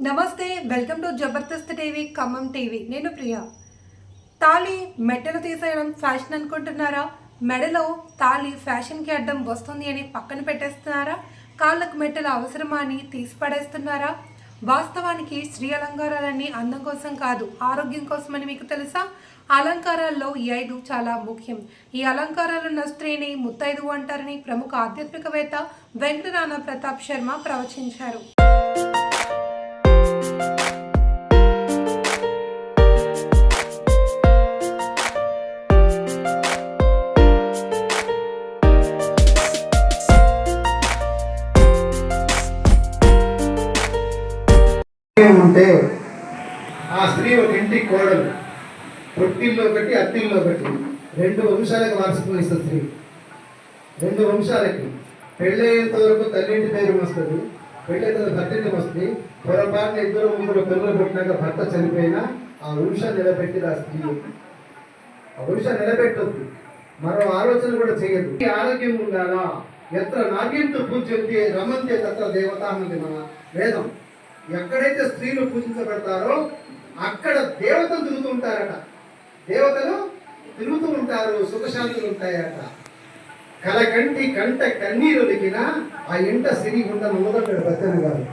నమస్తే welcome to Jabardasth TV Khammam TV. నేను ప్రియా. తాళి మెట్టలు తీసేయడం ఫ్యాషన్ అనుకుంటున్నారా? మెడలో తాళి ఫ్యాషన్కి అడ్డం వస్తుంది అని పక్కన పెట్టేస్తున్నారా? కాళ్ళకు మెట్టలు అవసరమా అని తీసి పడేస్తున్నారా? వాస్తవానికి స్త్రీ అలంకారాలన్నీ అందం కోసం కాదు ఆరోగ్యం కోసమని మీకు తెలుసా? అలంకారాల్లో ఈ ఐదు చాలా ముఖ్యం. ఈ అలంకారాలున్న స్త్రీని ముత్తైదు అంటారని ప్రముఖ ఆధ్యాత్మికవేత్త వెంకటరాణ ప్రతాప్ శర్మ ప్రవచించారు. ఉంటే ఆ స్త్రీ ఒక ఇంటి కోడలు. పొట్టిల్లో ఒకటి అత్తిల్లో ఒకటి రెండు వంశాలకు వారసత్వం ఇస్తుంది స్త్రీ. రెండు వంశాలకి. పెళ్ళయ్యేంత వరకు తల్లింటి పేరు వస్తుంది పెళ్ళైన భర్తని వస్తే వస్తుంది. పొరపాటున ఇద్దరు ముగ్గురు పిల్లలు పుట్టినాక భర్త చనిపోయినా ఆ వృష నిలబెట్టింది ఆ స్త్రీ ఆ వృష నిలబెట్టద్దు. మరో ఆలోచన కూడా చేయదు ఆరోగ్యం ఉండాలా? ఎత్ర నాగ్యంతో పూజ్యంతే రమంతే తత్ర దేవత అన్నది మన వేదం. ఎక్కడైతే స్త్రీలు పూజించబడతారో అక్కడ దేవతలు తిరుగుతుంటారట దేవతలు తిరుగుతూ ఉంటారు సుఖశాంతులు ఉంటాయట. కలకంటి కంట కన్నీరు ఆ ఇంట సిరి ఉండను మొదటి భజన కాదు.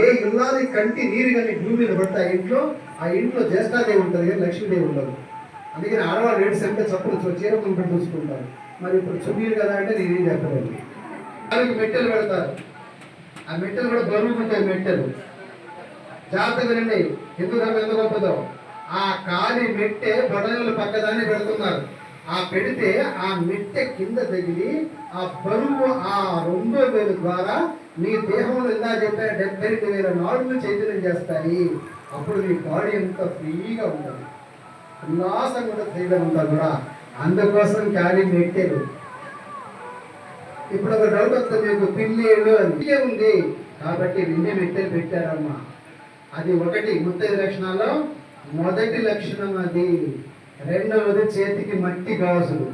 ఏ ఇల్లాది కంటి నీరు కానీ భూమి మీద పడితే ఆ ఇంట్లో ఆ ఇంట్లో జ్యేష్ఠాదేవి ఉంటుంది కానీ లక్ష్మీదేవి ఉండదు. అందుకని ఆడవాళ్ళు ఏడు సెంటే చప్పుడు చీర పెట్టి చూసుకుంటారు. మరి ఇప్పుడు చున్నీలు కదా అంటే నేనేం చెప్పలేదు దానికి మెట్టెలు పెడతారు. ఆ మెట్టెలు కూడా బరువు ఉంటాయి మెట్టెలు. జాగ్రత్తగా వినండి. హిందూ ధర్మం ఎంత గొప్పదో ఆ కాలి మెట్టె బొడగలు పక్కదాన్ని పెడుతున్నారు. ఆ పెడితే ఆ మెట్టె కింద తగిలి ఆ బరువు ఆ రెండో వేలు ద్వారా నీ దేహంలో ఇందా చెప్పే డెబ్బై రెండు వేల నాడులు చైతన్యం చేస్తాయి. అప్పుడు నీ బాడీ ఎంత ఫ్రీగా ఉండదు ఉల్లాసంగా కూడా ఫ్రీగా ఉంటుంది కూడా అందుకోసం ఖాళీ మెట్టెలు ఇప్పుడు ఒక డౌట్ వస్తుంది మీకు పిల్లేళ్ళు అంతే ఉంది కాబట్టి నిన్నే మెట్టెలు పెట్టారమ్మా. అది ఒకటి ముత్తైదు లక్షణాల్లో మొదటి లక్షణం అది. రెండవది చేతికి మట్టి గాజులు.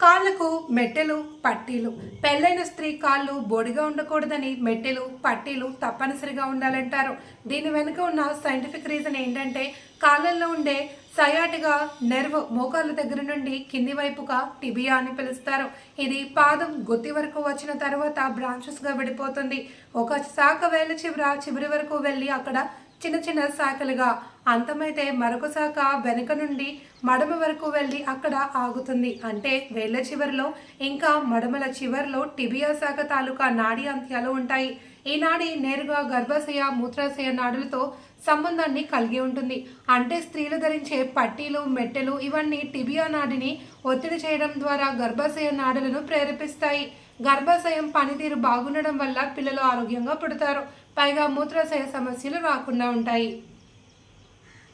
కాళ్ళకు మెట్టెలు పట్టీలు. పెళ్ళైన స్త్రీ కాళ్ళు బోడిగా ఉండకూడదని మెట్టెలు పట్టీలు తప్పనిసరిగా ఉండాలంటారు. దీని వెనుక ఉన్న సైంటిఫిక్ రీజన్ ఏంటంటే కాళ్ళల్లో ఉండే సయాటిగా నెర్వ్ మోకాళ్ళ దగ్గర నుండి కింది వైపుగా టిబియా అని పిలుస్తారు. ఇది పాదం గుత్తి వరకు వచ్చిన తర్వాత బ్రాంచెస్గా విడిపోతుంది. ఒక శాఖ వేల చివర చివరి వరకు వెళ్ళి అక్కడ చిన్న చిన్న శాఖలుగా అంతమైతే మరొక శాఖ వెనుక నుండి మడమ వరకు వెళ్ళి అక్కడ ఆగుతుంది. అంటే వేళ్ళ చివరిలో ఇంకా మడమల చివరిలో టిబియా శాఖ తాలూకా నాడి అంత్యాలు ఉంటాయి. ఈ నాడి నేరుగా గర్భాశయ మూత్రాశయ నాడులతో సంబంధాన్ని కలిగి ఉంటుంది. అంటే స్త్రీలు ధరించే పట్టీలు మెట్టెలు ఇవన్నీ టిబియా నాడిని ఒత్తిడి చేయడం ద్వారా గర్భాశయ నాడులను ప్రేరేపిస్తాయి. గర్భాశయం పనితీరు బాగుండడం వల్ల పిల్లలు ఆరోగ్యంగా పుడతారు. పైగా మూత్రాశయ సమస్యలు రాకుండా ఉంటాయి.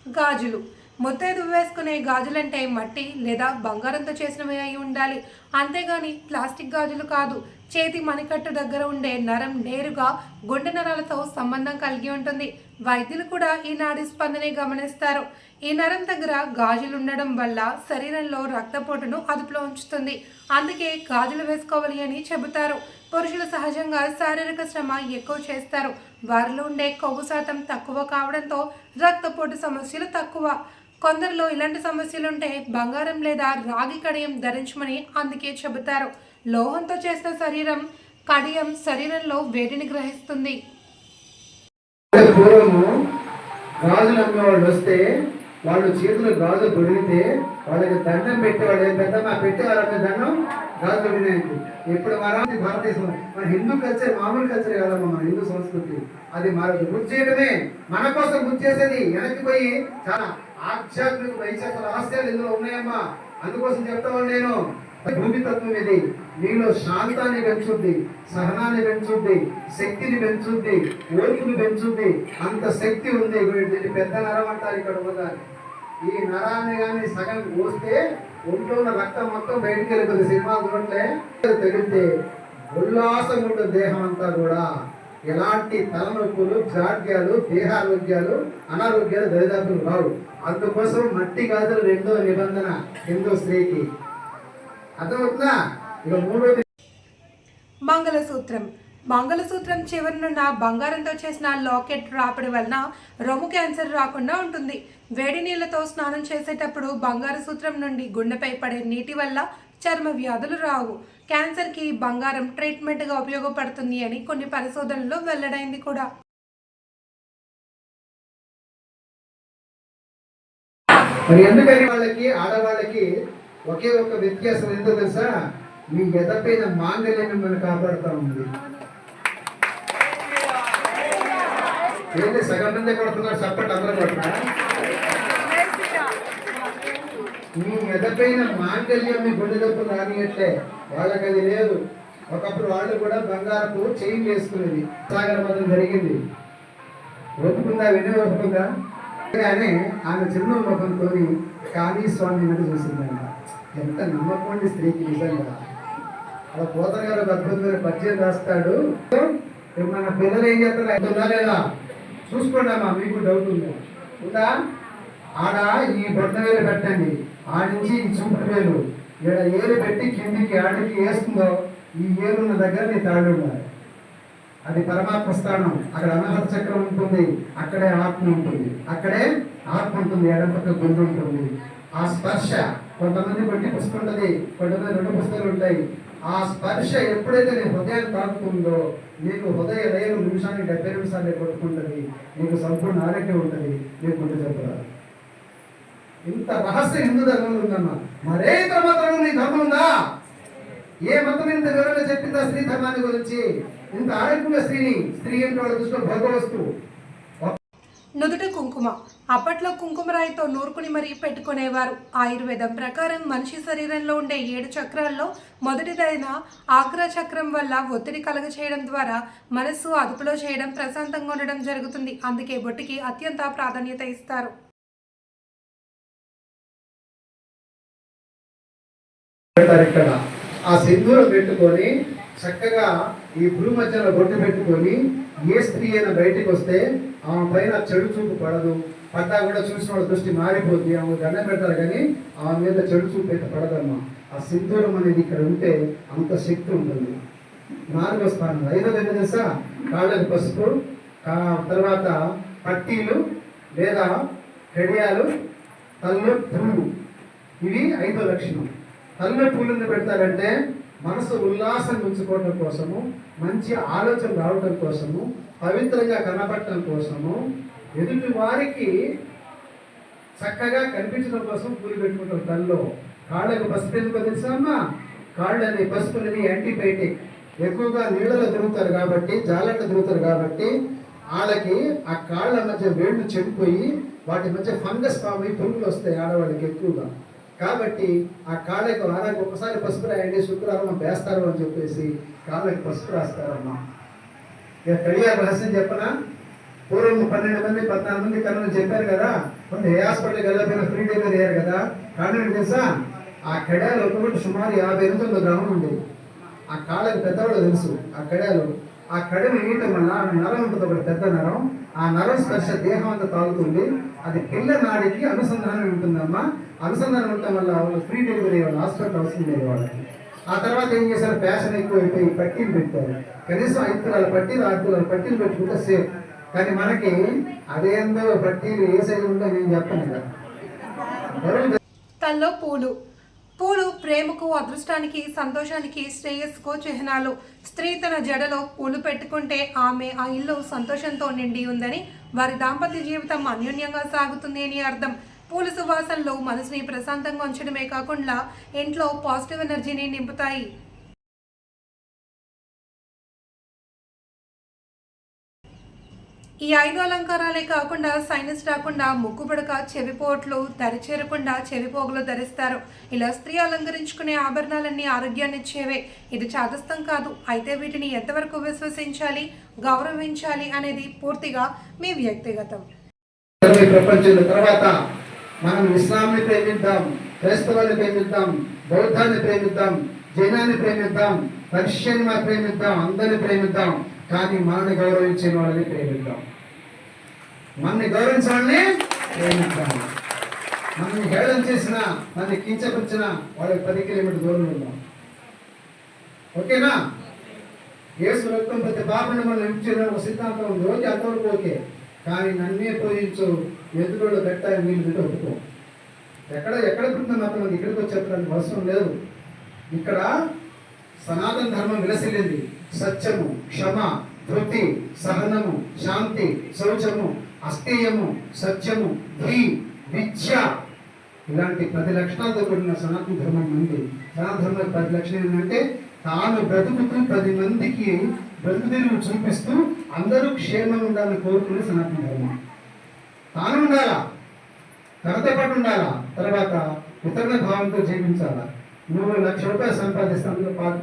గాజులు. ముత్తైదు వేసుకునే గాజులంటే మట్టి లేదా బంగారంతో చేసినవి అయి ఉండాలి. అంతేగాని ప్లాస్టిక్ గాజులు కాదు చేతి మణికట్టు దగ్గర ఉండే నరం నేరుగా గుండె నరాలతో సంబంధం కలిగి ఉంటుంది. వైద్యులు కూడా ఈ నాడి స్పందనే గమనిస్తారు. ఈ నరం దగ్గర గాజులు ఉండడం వల్ల శరీరంలో రక్తపోటును అదుపులో ఉంచుతుంది. అందుకే గాజులు వేసుకోవాలి అని చెబుతారు. పురుషులు సహజంగా శారీరక శ్రమ ఎక్కువ చేస్తారు. వారిలో ఉండే కొవ్వు శాతం తక్కువ కావడంతో రక్తపోటు సమస్యలు తక్కువ. కొందరిలో ఇలాంటి సమస్యలు ఉంటే బంగారం లేదా రాగి కడయం ధరించమని అందుకే చెబుతారు. లోహంతో చేసిన శరీరం కడియం శరీరంలో వేడిని గ్రహిస్తుంది. పూర్వము గాజులు అమ్మేవాళ్ళు వస్తే వాళ్ళు చేతులు గాజులు దొరికితే వాళ్ళకి దండం పెట్టేవాళ్ళు ఏం పెద్ద మా పెట్టేవాళ్ళ దండం గాజు దొరికినాయి ఇప్పుడు మన భారతదేశం మన హిందూ కల్చర్ మామూలు కల్చర్ కాదమ్మా మన హిందూ సంస్కృతి. అది మన గుర్తు చేయడమే మన కోసం గుర్తు చేసేది వెనక్కి పోయి చాలా ఆధ్యాత్మిక వైశాఖ రహస్యాలు ఇందులో ఉన్నాయమ్మా. అందుకోసం చెప్తా నేను. భూమితత్వం ఇది నీలో శాంతాన్ని పెంచుద్ది సహనాన్ని పెంచుద్ది శక్తిని పెంచుద్ది ఓర్పుని పెంచుద్ది. అంత శక్తి ఉంది. దీన్ని పెద్ద నరం అంటారు ఇక్కడ ఉన్నదాన్ని ఈ నరాన్ని కానీ సగం పోస్తే ఒంట్లో ఉన్న రక్తం మొత్తం బయటికి వెళ్ళిపోతుంది. సినిమా చూడట్లే? తగిలితే ఉల్లాసం ఉంటుంది దేహం అంతా కూడా. ఎలాంటి తలనొప్పులు జాడ్యాలు దేహారోగ్యాలు అనారోగ్యాలు దరిదాపులు రావు. అందుకోసం మట్టి గాజులు రెండో నిబంధన హిందూ స్త్రీకి. అర్థమవుతుందా? ఇక మూడోది మంగళసూత్రం. మంగళసూత్రం చివరనున్న బంగారంతో చేసిన లాకెట్ రాపిడి వలన రొమ్ము క్యాన్సర్ రాకుండా ఉంటుంది. వేడి నీళ్ళతో స్నానం చేసేటప్పుడు బంగారు సూత్రం నుండి గుండెపై పడే నీటి వల్ల చర్మ వ్యాధులు రావు. క్యాన్సర్కి బంగారం ట్రీట్మెంట్గా ఉపయోగపడుతుంది అని కొన్ని పరిశోధనల్లో వెల్లడైంది కూడా. మరి ఎందుకని వాళ్ళకి ఆడవాళ్ళకి ఒకే ఒక వ్యత్యాసం ఏంటో తెలుసా? మీ మెదపైన మాంగళ్యం మిమ్మల్ని కాపాడుతూ ఉంది ఏంటి సగం మంది కొడుతున్నారు? చప్పటి అందరూ కొడుతున్నా మీ ఎదపైన మాంగళ్యం మీ గుండె రానియట్లే. వాళ్ళకి అది లేదు. ఒకప్పుడు వాళ్ళు కూడా బంగారపు చైన్ వేసుకునేది. సాగర మతం జరిగింది. ఒప్పుకుందా? వినే ఒప్పుకుందా? కానీ ఆమె చిన్న ముఖంతో కానీ స్వామి నన్ను చూసిందంట ఎంత నమ్మకం అండి స్త్రీకి నిజంగా. అలా పోతన గారు ఒక అద్భుతమైన పరిచయం రాస్తాడు. ఇప్పుడు మన పిల్లలు ఏం చేస్తారు? ఉందా లేదా? చూసుకోండి అమ్మా మీకు డౌట్ ఉందా? ఉందా? ఆడ ఈ బొట్ట వేలు పెట్టండి. ఆ నుంచి ఈ చూపుడు వేలు. ఇక్కడ ఏలు పెట్టి కిందికి ఆడికి వేస్తుందో ఈ ఏలున్న దగ్గర నీ తాడు ఉండాలి. అది పరమాత్మ స్థానం. అక్కడ అనహత చక్రం ఉంటుంది. అక్కడే ఆత్మ ఉంటుంది. అక్కడే ఆత్మ ఉంటుంది. ఎడమ పక్క గుండు ఉంటుంది. ఆ స్పర్శ కొంతమంది బట్టి పుస్తకం ఉంటుంది కొంతమంది రెండు పుస్తకాలు ఉంటాయి ఆ స్పర్శ ఎప్పుడైతే నీ హృదయాన్ని తాకుతుందో నీకు హృదయ రేలు నిమిషానికి డెబ్బై నిమిషాలు కొట్టుకుంటుంది. నీకు సంపూర్ణ ఆరోగ్యం ఉంటుంది. నీకు గుండె జబ్బు ఇంత రహస్యం హిందూ ధర్మంలో ఉందమ్మా. మరే ఇతర మతంలో నీ ధర్మం ఉందా ఏ మతం ఇంత వివరంగా చెప్పిందా స్త్రీ ధర్మాన్ని గురించి? ఇంత ఆరోగ్యంగా స్త్రీని స్త్రీ అంటే వాళ్ళ దృష్టిలో భోగ వస్తువు. నుదుట కుంకుమ. అప్పట్లో కుంకుమ రాయితో నూరుకుని మరీ పెట్టుకునేవారు. ఆయుర్వేదం ప్రకారం మనిషి శరీరంలో ఉండే ఏడు చక్రాల్లో మొదటిదైన ఆగ్రా చక్రం వల్ల ఒత్తిడి కలగ చేయడం ద్వారా మనస్సు అదుపులో చేయడం ప్రశాంతంగా ఉండడం జరుగుతుంది. అందుకే బొట్టికి అత్యంత ప్రాధాన్యత ఇస్తారు. ఆ సింధూరం పెట్టుకొని చక్కగా ఈ భూ మధ్యలో బొట్టు పెట్టుకొని ఏ స్త్రీ అయినా బయటికి వస్తే ఆమె పైన చెడు చూపు పడదు. పడ్డా కూడా చూసిన వాళ్ళ దృష్టి మారిపోద్ది. ఆమె దండం పెడతారు కానీ ఆమె మీద చెడు చూపు అయితే పడదమ్మా. ఆ సింధూరం అనేది ఇక్కడ ఉంటే అంత శక్తి ఉంటుంది. నాలుగో స్థానం. ఐదోది ఏంటో తెలుసా? కాళ్ళకి పసుపు కా- తర్వాత పట్టీలు లేదా కడియాలు తల్లు పువ్వు. ఇవి ఐదో లక్షణం. తల్లి పూలను పెడతారంటే మనసు ఉల్లాసం ఉంచుకోవడం కోసము మంచి ఆలోచన రావడం కోసము పవిత్రంగా కనబడటం కోసము ఎదుటి వారికి చక్కగా కనిపించడం కోసం పూలు పెట్టుకుంటారు తల్లో. కాళ్ళకు పసుపు ఎందుకో తెలుసా అమ్మా? కాళ్ళని పసుపులని యాంటీబయాటిక్ ఎక్కువగా నీళ్ళలో తిరుగుతారు కాబట్టి జాలట తిరుగుతారు కాబట్టి వాళ్ళకి ఆ కాళ్ళ మధ్య వేళ్ళు చెడిపోయి వాటి మధ్య ఫంగస్ ఫామ్ అయి పురుగులు వస్తాయి ఆడవాళ్ళకి ఎక్కువగా. కాబట్టి ఆ కాళ్ళకు వారానికి ఒకసారి పసుపు రాయండి శుక్రవారం వేస్తారు అని చెప్పేసి కాళ్ళకి పసుపు రాస్తారమ్మా. ఇక కళ్యాణ రహస్యం చెప్పనా? పూర్వం పన్నెండు మంది పద్నాలుగు మంది కన్నులు చెప్పారు కదా. కొన్ని ఏ హాస్పిటల్కి వెళ్ళకపోయినా ఫ్రీ డెలివరీ అయ్యారు కదా. కానీ తెలుసా? ఆ కడాలు ఒకటి సుమారు యాభై ఎనిమిది గ్రామం ఉండేది ఆ కాళ్ళకి పెద్దవాళ్ళు తెలుసు. ఆ కడాలు ఆ కడను వేయటం వల్ల ఆ నరం ఉంటుంది ఒకటి పెద్ద నరం ఆ నరం స్పర్శ దేహం అంతా తాగుతుంది. అది పిల్ల నాడికి అనుసంధానం ఉంటుందమ్మా. అనుసంధానం ఉండటం వల్ల వాళ్ళు ఫ్రీ డెలివరీ వాళ్ళు హాస్పిటల్ అవసరం లేదు వాళ్ళకి. ఆ తర్వాత ఏం చేశారు? ఫ్యాషన్ ఎక్కువైపోయి పట్టీలు పెట్టారు. కనీసం ఐదు తులాల పట్టీలు ఆరు తులాల పట్టీలు పెట్టుకుంటే సేఫ్ కానీ మనకి అదేందో పట్టీలు ఏ సైజు ఉందో నేను చెప్పను కదా. తల్లో పూలు. పూలు ప్రేమకు అదృష్టానికి సంతోషానికి శ్రేయస్సుకు చిహ్నాలు. స్త్రీ తన జడలో పూలు పెట్టుకుంటే ఆమె ఆ ఇల్లు సంతోషంతో నిండి ఉందని వారి దాంపత్య జీవితం అన్యోన్యంగా సాగుతుంది అని అర్థం. పూల సువాసనలు మనసుని ప్రశాంతంగా ఉంచడమే కాకుండా ఇంట్లో పాజిటివ్ ఎనర్జీని నింపుతాయి. ఈ ఐదు అలంకారాలే కాకుండా సైనస్ రాకుండా ముక్కు పుడక చెవిపోట్లు దరిచేరకుండా చెవిపోగులు ధరిస్తారు. ఇలా స్త్రీ అలంకరించుకునే ఆభరణాలన్నీ ఆరోగ్యాన్ని ఇచ్చేవే. ఇది చాదస్తం కాదు. అయితే వీటిని ఎంతవరకు విశ్వసించాలి గౌరవించాలి అనేది పూర్తిగా మీ వ్యక్తిగతం. ప్రపంచంలో తర్వాత మనం ఇస్లాంని ప్రేమిద్దాం క్రైస్తవాన్ని ప్రేమిద్దాం బౌద్ధాన్ని ప్రేమిద్దాం జైనాన్ని ప్రేమిద్దాం పర్షియన్ ప్రేమిద్దాం అందరిని ప్రేమిద్దాం. కానీ మనల్ని గౌరవించిన వాళ్ళని ప్రేమిద్దాం. మనల్ని గౌరవించాలని ప్రేమిద్దాం. మనల్ని హేళన చేసిన మనల్ని కించపరిచిన వాళ్ళకి పది కిలోమీటర్ దూరం ఉందాం. ఓకేనా? యేసు రక్తం ప్రతి పాపను మనం ఇచ్చిన ఒక సిద్ధాంతం ఉంది. ఓకే అంతవరకు ఓకే. కానీ నన్నే పూజించు ఎదురులో పెట్టాలి మీరు పెట్టి ఒప్పుకో? ఎక్కడ ఎక్కడ పుట్టిన మాత్రం ఇక్కడికి వచ్చేటానికి అవసరం లేదు. ఇక్కడ సనాతన ధర్మం విలసిల్లింది. సత్యము క్షమ ధృతి సహనము శాంతి శౌచము అస్థేయము సత్యము ధీ విద్య. ఇలాంటి పది లక్షణాలతో కూడిన సనాతన ధర్మం ఉంది. సనాతన ధర్మం పది లక్షణాలు ఏంటంటే తాను బ్రతుకుతూ పది మందికి బ్రతుకుదెరువు చూపిస్తూ అందరూ క్షేమం ఉండాలని కోరుకునే సనాతన ధర్మం. తాను ఉండాలా? తనతో పాటు ఉండాలా? తర్వాత ఇతరుల భావంతో జీవించాలా? నువ్వు లక్ష రూపాయలు సంపాదిస్తాను పాటు